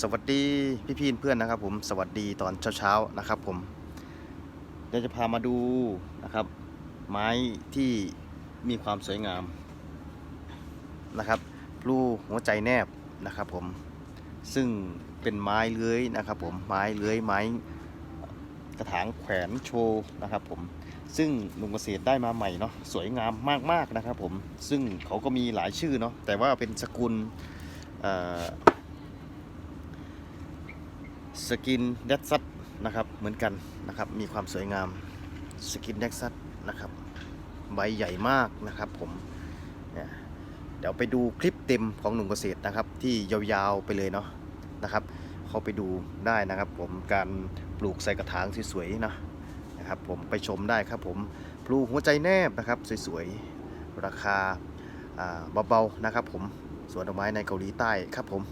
สวัสดีพี่พี่เพื่อนนะครับผมสวัสดีตอนเช้าๆนะครับผมเดี๋ยวจะพามาดูนะครับ ไม้ที่มีความสวยงามนะครับพลูหัวใจแนบนะครับผมซึ่งเป็นไม้เลื้อยนะครับผมไม้เลื้อยไม้กระถางแขวนโชว์นะครับผมซึ่งลุงเกษตรได้มาใหม่เนาะสวยงามมากๆนะครับผมซึ่งเขาก็มีหลายชื่อเนาะแต่ว่าเป็นสกุลเอ่อ สกินเดดซัตนะครับเหมือนกันนะครับมีความสวยงามสกินเดดซัตนะครับใบใหญ่มากนะครับผมเนี่ยเดี๋ยวไปดูคลิปเต็มของหนุ่มเกษตรนะครับ ที่ยาวๆไปเลยเนาะนะครับเข้าไปดูได้นะครับ ผมการปลูกใส่กระถางสวยๆนะนะครับ ผมไปชมได้ครับผมปลูกหัวใจแนบนะครับสวยๆราคาเบาๆนะครับ ผมสวนดอกไม้ในเกาหลีใต้ครับผม